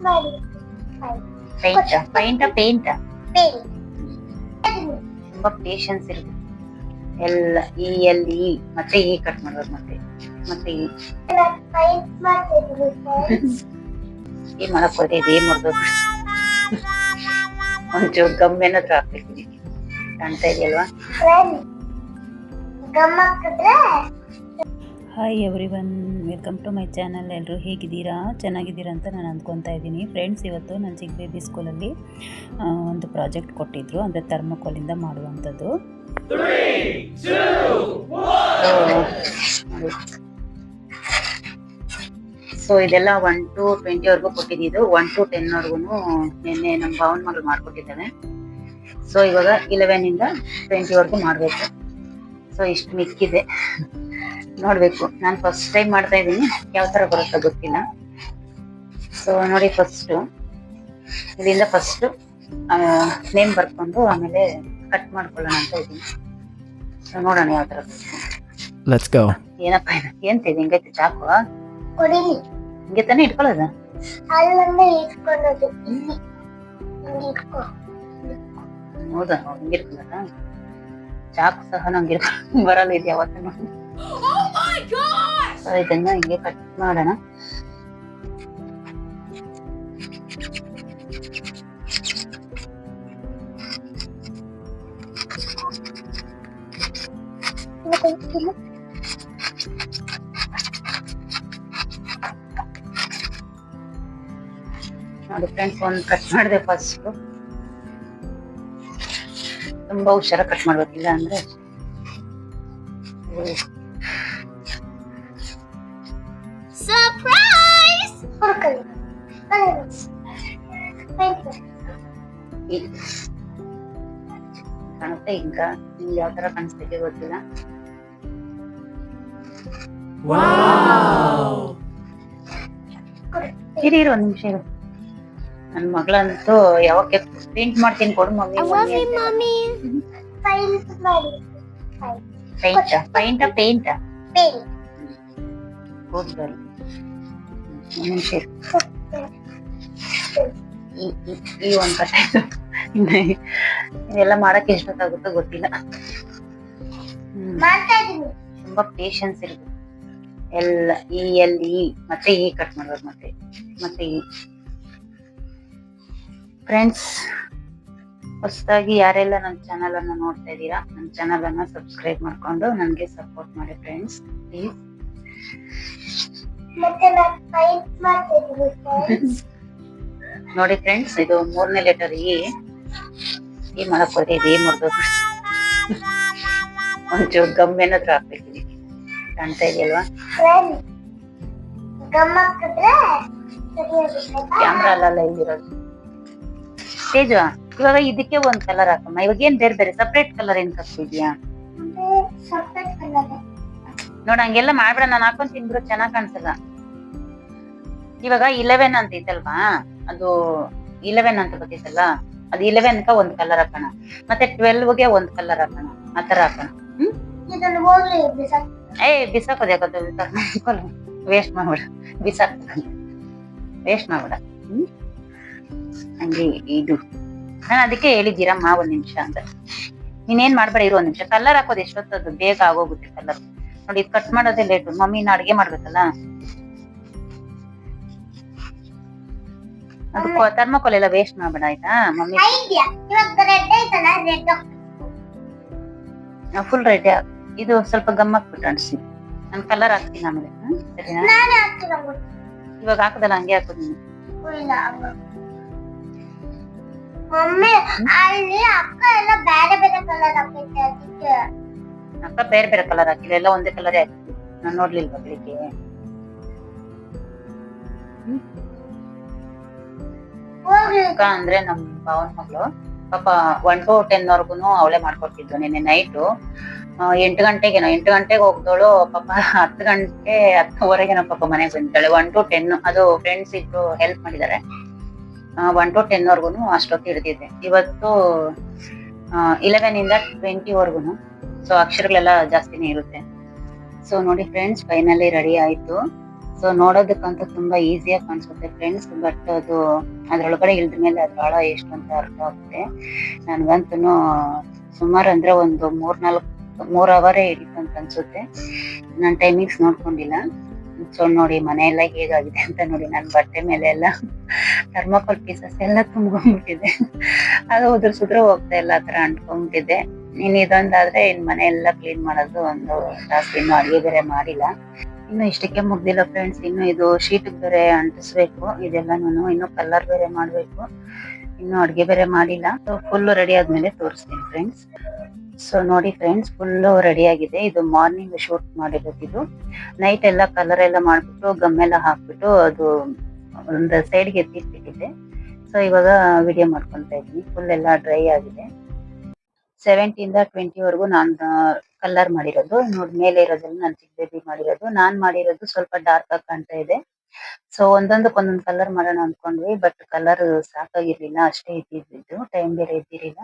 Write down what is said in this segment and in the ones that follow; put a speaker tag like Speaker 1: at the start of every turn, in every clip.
Speaker 1: ಮಾಡಿ
Speaker 2: paint paint paint ತುಂಬಾ patience ಇರುತ್ತೆ. ಎಲ್ಲ ಈ ಎಲ್ ಈ ಮತ್ತೆ ಈ ಕಟ್ ಮಾಡ್ಬೇಕು ಮತ್ತೆ ಮತ್ತೆ ಈ. ಈ ಮಾಡಕ್ ಹೋದ್ರೆ ಇದೇ ಮುರಿದು ಒಂಚೂರು ಗಮ್ ಏನಾದ್ರು ಹಾಕ್ಬೇಕಿದೆ ಕಾಣ್ತಾ ಇದೆಯಲ್ವಾ?
Speaker 1: ಅಲ್ವಾ ಗಮ್ಮಕ್ಕಿದ್ರೆ
Speaker 3: hi everyone welcome to my channel ಎಲ್ಲರೂ ಹೇಗಿದ್ದೀರಾ? ಚೆನ್ನಾಗಿದ್ದೀರಾ ಅಂತ ನಾನು ಅಂದ್ಕೊತಾ ಇದ್ದೀನಿ. ಫ್ರೆಂಡ್ಸ್ ಇವತ್ತು ನನ್ನ ಚಿಕ್ಕ ಬೇಬಿ ಸ್ಕೂಲಲ್ಲಿ ಒಂದು ಪ್ರಾಜೆಕ್ಟ್ ಕೊಟ್ಟಿದ್ರು. ಅಂದರೆ ಥರ್ಮಕೋಲಿಂದ ಮಾಡುವಂಥದ್ದು.
Speaker 2: ಸೊ ಇದೆಲ್ಲ ಒನ್ ಟು ಟ್ವೆಂಟಿವರೆಗೂ ಕೊಟ್ಟಿದ್ದು. ಒನ್ ಟು ಟೆನ್ವರೆಗೂ ವರ್ಗು ನಿನ್ನೆ ನಮ್ಮ ಭಾವನ ಮಗಳು ಮಾಡಿಕೊಟ್ಟಿದ್ದಾನೆ ಸೊ ಇವಾಗ ಇಲೆವೆನ್ ಇಂದ ಮಾಡಬೇಕು ವರ್ಗು ಮಾಡ್ಬೇಕು. ಸೊ ಇಷ್ಟು ಮಿಕ್ಕಿದೆ. ನೋಡ್ಬೇಕು. ನಾನು ಫಸ್ಟ್ ಟೈಮ್ ಮಾಡ್ತಾ ಇದ್ದೀನಿ. ಯಾವ ತರ ಬರುತ್ತೋ ಗೊತ್ತಿಲ್ಲ. ಸೊ ನೋಡಿ ಫಸ್ಟ್ ಇಲ್ಲಿಂದ ಫಸ್ಟ್ ನೇಮ್ ಬರ್ಕೊಂಡು ಆಮೇಲೆ ಕಟ್ ಮಾಡ್ಕೊಳ್ಳೋಣ ಅಂತ ಇದ್ದೀನಿ. ಸೊ ನೋಡೋಣ ಯಾವ ತರ
Speaker 4: ಲೆಟ್ಸ್ ಗೋ
Speaker 2: ಏನಪ್ಪ ಏನ್ ಏನ್ತಿದೆ ಹಿಂಗೈತೆ? ಚಾಕು?
Speaker 1: ಕೊಡಿಲಿ.
Speaker 2: ಹಿಂಗೆ ತಾನೇ ಇಟ್ಕೊಳ್ಳೋದು?
Speaker 1: ಅಲ್ಲೊಂದು ಇಟ್ಕೊಳ್ಳೋದು. ಇಲ್ಲಿ. ಹಿಂಗೆ ಇಟ್ಕೊ.
Speaker 2: ಹೌದಾ? ಹಿಂಗಿರ್ಕೊಳ್ಳೋದ ಚಾಕು ಸಹ ನಂಗೆ ಬರಲ್ಲ ಇದು ಯಾವತ್ತೂ. ಇದನ್ನ ಹಿಂಗೆ ಕಟ್ ಮಾಡೋಣ. ನೋಡಿ ಫ್ರೆಂಡ್ಸ್ ಒಂದು ಕಟ್ ಮಾಡಿದೆ ಫಸ್ಟ್ ತುಂಬಾ ಹುಷಾರ ಕಟ್ ಮಾಡ್ಬೇಕಿಲ್ಲ ಅಂದ್ರೆ.
Speaker 1: ಸರ್ಪ್ರೈಸ್ ಹುಡುಕಲಿ
Speaker 2: ಕಾಣುತ್ತೆ ಈಗ ನಿಮ್ಗೆ ಯಾವ ತರ ಕಾಣಿಸ್ತೈತೆ ಗೊತ್ತಿಲ್ಲ. ಇರಿ ಇರು ಒಂದ್ ನಿಮಿಷ ಇರು. ನನ್ ಮಗಳಂತೂ ಯಾವಾಗ ಪೇಂಟ್ ಮಾಡ್ತೀನಿ ಕೊಡು mummy.
Speaker 1: Mummy. Paint
Speaker 2: paint paint good girl ನಿಮಿಷ ಈ ಒಂದು ಮಾಡಕ್ಕೆ ಆಯ್ತು ಇದೆಲ್ಲ ಮಾಡಕ್ ಎಷ್ಟೊತ್ತಾಗುತ್ತೋ ಗೊತ್ತಿಲ್ಲ. ತುಂಬಾ ಪೇಶನ್ಸ್ ಇರ್ಬೇಕು ಎಲ್ಲ ಈ ಎಲ್ ಇ ಮತ್ತೆ ಈ ಕಟ್ ಮಾಡ್ಬೇಕು ಮತ್ತೆ ಮತ್ತೆ ಈ. ಫ್ರೆಂಡ್ಸ್ ಹೊಸದಾಗಿ ಯಾರೆಲ್ಲ ನನ್ನ ಚಾನಲ್ ಅನ್ನ ನೋಡ್ತಾ ಇದ್ದೀರಾ ನನ್ನ ಚಾನಲ್ ಅನ್ನ ಸಬ್ಸ್ಕ್ರೈಬ್ ಮಾಡ್ಕೊಂಡು ನನಗೆ ಸಪೋರ್ಟ್ ಮಾಡಿ ಫ್ರೆಂಡ್ಸ್ ಪ್ಲೀಸ್ ನೋಡಿ ಫ್ರೆಂಡ್ಸ್ ಇದು ಮೂರನೇ ಲೆಟರ್ ಈ. ಈ ಮಾಡಕ್ ಇದು ಇದೇ ಮುರಿದು. ಒಂಚೂರು ಗಮ್ ಏನಾದ್ರು ಹಾಕ್ಬೇಕಿದೆ. ಕಾಣ್ತಾ ಇದೆಯಲ್ವಾ? ಕ್ಯಾಮ್ರಾ ಅಲ್ಲ ಇಲ್ಲಿರೋದು. ತೇಜು ಇವಾಗ ಇದಕ್ಕೆ ಒಂದ್ ಕಲರ್ ಹಾಕಮ್ಮ. ಇವಾಗ ಏನ್ ಬೇರೆ ಬೇರೆ? ಸಪ್ರೇಟ್ ಕಲರ್ ಏನ್
Speaker 1: ಕಲರ್
Speaker 2: ನೋಡ ಹಂಗೆಲ್ಲ ಮಾಡ್ಬಿಡ ನಾನು ಹಾಕೊಂಡ್ ತಿಂದ್ರು ಚೆನ್ನಾಗ್ ಕಾಣಿಸಲ್ಲ. ಇವಾಗ ಇಲೆವೆನ್ ಅಂತ ಐತಲ್ವಾ? ಅದು ಇಲೆವೆನ್ ಅಂತ ಗೊತ್ತಿತ್ತಲ್ಲ ಅದು ಇಲೆವೆನ್ ಒಂದ್ ಕಲರ್ ಹಾಕೋಣ. ಮತ್ತೆ ಟ್ವೆಲ್ವ್ಗೆ ಒಂದ್ ಕಲರ್ ಹಾಕೋಣ. ಆತರ ಹಾಕೋಣ. ಏ ಬಿಸಾಕೋದು ಯಾಕಂತ ವೇಸ್ಟ್ ಮಾಡ್ಬೇಡ. ಬಿಸಾಕ್ ವೇಸ್ಟ್ ಮಾಡ್ಬೇಡ. ಹ್ಮ್? ಹಂಗೆ ಇದು. ನಾನು ಅದಕ್ಕೆ ಹೇಳಿದ್ದೀರಮ್ಮ ಒಂದ್ ನಿಮಿಷ ಅಂತ. ನೀನೇನ್ ಮಾಡ್ಬೇಡ ಇರೋ ಒಂದ್ ನಿಮಿಷ. ಕಲರ್ ಹಾಕೋದು ಎಷ್ಟೊತ್ತದು? ಬೇಗ ಆಗೋಗುತ್ತೆ ಕಲರ್ ನೋಡಿ ಇದು ಕಟ್ ಮಾಡೋದೇ ಲೇಟ್ ಮಮ್ಮಿ ನಾ ಅಡ್ಗೆ ಮಾಡ್ಬೇಕಲ್ಲ? ಅದು ಥರ್ಮಕೋಲ್ ಎಲ್ಲ ವೇಸ್ಟ್ ಮಾಡ್ಬೇಡ ಆಯ್ತಾ? ಮಮ್ಮಿ ಫುಲ್ ರೆಡ್ ಇದು ಸ್ವಲ್ಪ ಗಮ್ಮಕ್ ಬಿಟ್ಟು ಅನ್ಸಿ ನಾನು ಕಲರ್ ಹಾಕ್ತೀನಿ ಆಮೇಲೆ? ಸರಿನಾ? ಇವಾಗ ಹಾಕದಲ್ಲ ಹಂಗೆ ಹಾಕೋದು
Speaker 1: ಮಮ್ಮಿ ಅಲ್ಲಿ ಅಕ್ಕ ಎಲ್ಲ ಬೇರೆ ಬೇರೆ ಕಲರ್ ಹಾಕೈತೆ ಅದಕ್ಕೆ.
Speaker 2: ಅಕ್ಕ ಬೇರೆ ಬೇರೆ ಕಲರ್ ಹಾಕಿಲ್ಲ, ಎಲ್ಲ ಒಂದೇ ಕಲರ್ ಹಾಕಿದ್ವಿ. ನಾನು ನೋಡ್ಲಿಲ್ಲ ಬೆಳಿಗ್ಗೆ? ಅಕ್ಕ, ಅಂದ್ರೆ ನಮ್ ಭಾವನ ಮಗಳು. ಪಾಪ ಒನ್ ಟು ಟೆನ್ ವರ್ಗುನು ಅವಳೆ ಮಾಡ್ಕೊಡ್ತಿದ್ದು ನಿನ್ನೆ ನೈಟು ಎಂಟು ಗಂಟೆಗೇನೋ, ಎಂಟು ಗಂಟೆಗೆ ಹೋಗ್ದವಳು, ಪಾಪ ಹತ್ತು ಗಂಟೆ, ಹತ್ತುವರೆಗೇನೋ ಪಾಪ ಮನೆಗೆ ಬಂದಿದ್ದಾಳೆ. ಒನ್ ಟು ಟೆನ್ ಅದು ಫ್ರೆಂಡ್ಸ್ ಇಬ್ರು ಹೆಲ್ಪ್ ಮಾಡಿದ್ದಾರೆ. ಒನ್ ಟು ಟೆನ್ ವರ್ಗುನು ಅಷ್ಟೊತ್ತು ಹಿಡಿದಿದೆ ಇವತ್ತು ಇಲೆವೆನ್ ಇಂದ ಟ್ವೆಂಟಿ ವರ್ಗುನು. ಸೊ ಅಕ್ಷರಗಳೆಲ್ಲ ಜಾಸ್ತಿನೇ ಇರುತ್ತೆ. ಸೊ ನೋಡಿ ಫ್ರೆಂಡ್ಸ್ ಫೈನಲಿ ರೆಡಿ ಆಯ್ತು. ಸೊ ನೋಡೋದಕ್ಕಂತೂ ತುಂಬಾ ಈಸಿಯಾಗಿ ಕಾಣಿಸುತ್ತೆ ಫ್ರೆಂಡ್ಸ್ ಬಟ್ ಅದು ಅದ್ರೊಳಗಡೆ ಇಲ್ದ ಮೇಲೆ ಅದ್ರ ಆಳ ಎಷ್ಟು ಅಂತ ಅರ್ಥ ಆಗುತ್ತೆ. ನನ್ಗಂತೂ ಸುಮಾರು ಅಂದ್ರೆ ಒಂದು ಮೂರ್ನಾಲ್ಕು, ಮೂರ್ ಅವರೇ ಹಿಡಿತು ಅಂತ ಅನ್ಸುತ್ತೆ. ನಾನು ಟೈಮಿಂಗ್ಸ್ ನೋಡ್ಕೊಂಡಿಲ್ಲ. ಸೊ ನೋಡಿ ಮನೆ ಹೇಗಾಗಿದೆ ಅಂತ ನೋಡಿ ನನ್ನ ಬಟ್ಟೆ ಮೇಲೆ ಎಲ್ಲ ಥರ್ಮಾಕೋಲ್ ಪೀಸಸ್ ಎಲ್ಲ ತುಂಬ್ಕೊಂಡ್ಬಿಟ್ಟಿದೆ ಅದು ಉದುರ್ಸಿದ್ರೆ ಹೋಗ್ತಾ ಇಲ್ಲ, ಆ ಥರ ಅಂಟ್ಕೊಂಡ್ಬಿಟ್ಟಿದೆ ಇನ್ ಇದೊಂದಾದ್ರೆ ಇನ್ ಮನೆ ಎಲ್ಲ ಕ್ಲೀನ್ ಮಾಡೋದು ಒಂದು ಜಾಸ್ತಿ ಇನ್ನು ಅಡಿಗೆ ಬೇರೆ ಮಾಡಿಲ್ಲ. ಇನ್ನು ಇಷ್ಟಕ್ಕೆ ಮುಗ್ದಿಲ್ಲ ಫ್ರೆಂಡ್ಸ್ ಇನ್ನು ಇದು ಶೀಟ್ ಬೇರೆ ಅಂಟಿಸ್ಬೇಕು. ಇದೆಲ್ಲನೂ ಇನ್ನು ಕಲರ್ ಬೇರೆ ಮಾಡ್ಬೇಕು. ಇನ್ನು ಅಡಿಗೆ ಬೇರೆ ಮಾಡಿಲ್ಲ. ಸೊ ಫುಲ್ ರೆಡಿ ಆದ್ಮೇಲೆ ತೋರಿಸ್ತೀನಿ ಫ್ರೆಂಡ್ಸ್ ಸೊ ನೋಡಿ ಫ್ರೆಂಡ್ಸ್ ಫುಲ್ ರೆಡಿ ಆಗಿದೆ. ಇದು ಮಾರ್ನಿಂಗ್ ಶೂಟ್ ಇದು. ನೈಟ್ ಎಲ್ಲ ಕಲರ್ ಎಲ್ಲ ಮಾಡಿಬಿಟ್ಟು ಗಮ್ ಎಲ್ಲ ಹಾಕ್ಬಿಟ್ಟು ಅದು ಒಂದು ಸೈಡ್ಗೆ ಎತ್ತಿಟ್ಬಿಟ್ಟಿದ್ದೆ. ಸೊ ಇವಾಗ ವಿಡಿಯೋ ಮಾಡ್ಕೊತಾ ಇದ್ದೀನಿ. ಫುಲ್ ಎಲ್ಲ ಡ್ರೈ ಆಗಿದೆ. ಸೆವೆಂಟಿಂದ ಟ್ವೆಂಟಿ ವರೆಗೂ ನಾನು ಕಲರ್ ಮಾಡಿರೋದು. ನೋಡಿ ಮೇಲೆ ಇರೋದೆಲ್ಲ ನಾನು ಚಿಕ್ಕ ಬೇಬಿ ಮಾಡಿರೋದು. ನಾನ್ ಮಾಡಿರೋದು ಸ್ವಲ್ಪ ಡಾರ್ಕ್ ಆಗಿ ಕಾಣ್ತಾ ಇದೆ. ಸೊ ಒಂದೊಂದಕ್ಕೆ ಒಂದೊಂದು ಕಲರ್ ಮಾಡೋಣ ಅನ್ಕೊಂಡ್ವಿ ಬಟ್ ಕಲರ್ ಸಾಕಾಗಿರ್ಲಿಲ್ಲ. ಅಷ್ಟೇ ಇದ್ದಿದ್ದು. ಟೈಮ್ ಬೇರೆ ಇದ್ದಿರಲಿಲ್ಲ.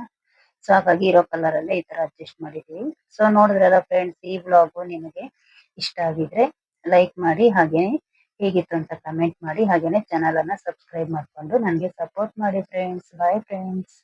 Speaker 2: ಸೊ ಹಾಗಾಗಿ ಇರೋ ಕಲರ್ ಅಲ್ಲೇ ಈ ತರ ಅಡ್ಜಸ್ಟ್ ಮಾಡಿದೀವಿ. ಸೊ ನೋಡಿದ್ರಲ್ಲ ಫ್ರೆಂಡ್ಸ್ ಈ ಬ್ಲಾಗು ನಿಮಗೆ ಇಷ್ಟ ಆಗಿದ್ರೆ ಲೈಕ್ ಮಾಡಿ, ಹಾಗೇನೆ ಹೇಗಿತ್ತು ಅಂತ ಕಮೆಂಟ್ ಮಾಡಿ, ಹಾಗೇನೆ ಚಾನಲ್ ಅನ್ನ ಸಬ್ಸ್ಕ್ರೈಬ್ ಮಾಡ್ಕೊಂಡು ನನಗೆ ಸಪೋರ್ಟ್ ಮಾಡಿ ಫ್ರೆಂಡ್ಸ್ ಬಾಯ್ ಫ್ರೆಂಡ್ಸ್